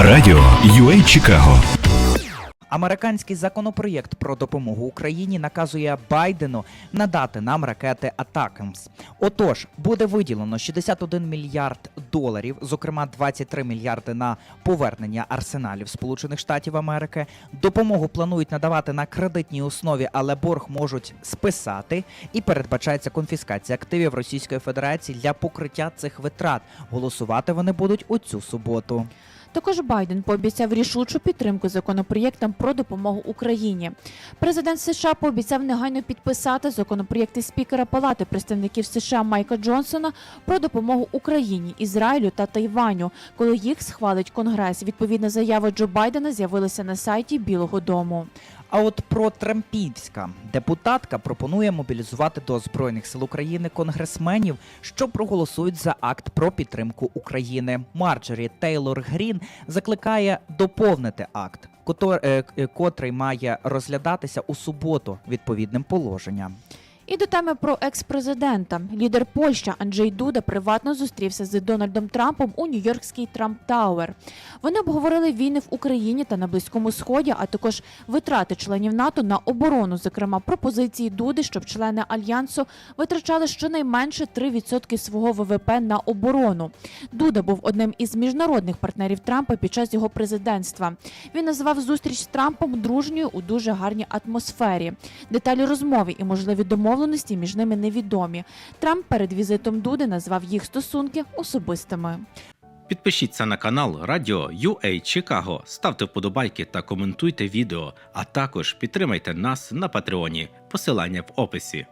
Радіо UA Чикаго. Американський законопроєкт про допомогу Україні наказує Байдену надати нам ракети Атакамс. Отож, буде виділено 61 мільярд доларів, зокрема 23 мільярди на повернення арсеналів Сполучених Штатів Америки. Допомогу планують надавати на кредитній основі, але борг можуть списати. І передбачається конфіскація активів Російської Федерації для покриття цих витрат. Голосувати вони будуть у цю суботу. Також Байден пообіцяв рішучу підтримку законопроєктам про допомогу Україні. Президент США пообіцяв негайно підписати законопроєкти спікера Палати представників США Майка Джонсона про допомогу Україні, Ізраїлю та Тайваню, коли їх схвалить Конгрес. Відповідна заява Джо Байдена з'явилася на сайті Білого Дому. А от про Трампівська депутатка пропонує мобілізувати до збройних сил України конгресменів, що проголосують за акт про підтримку України. Марджорі Тейлор Грін закликає доповнити акт, е, е, котрий має розглядатися у суботу відповідним положенням. І до теми про екс-президента. Лідер Польща Анджей Дуда приватно зустрівся з Дональдом Трампом у Нью-Йоркський Трамп Тауер. Вони обговорили війни в Україні та на Близькому Сході, а також витрати членів НАТО на оборону, зокрема пропозиції Дуди, щоб члени альянсу витрачали щонайменше 3% свого ВВП на оборону. Дуда був одним із міжнародних партнерів Трампа під час його президентства. Він назвав зустріч з Трампом дружньою у дуже гарній атмосфері. Деталі розмови і можливі домовленості між ними невідомі. Трамп перед візитом Дуди назвав їх стосунки особистими. Підпишіться на канал Радіо UA Чикаго, ставте вподобайки та коментуйте відео, а також підтримайте нас на Патреоні. Посилання в описі.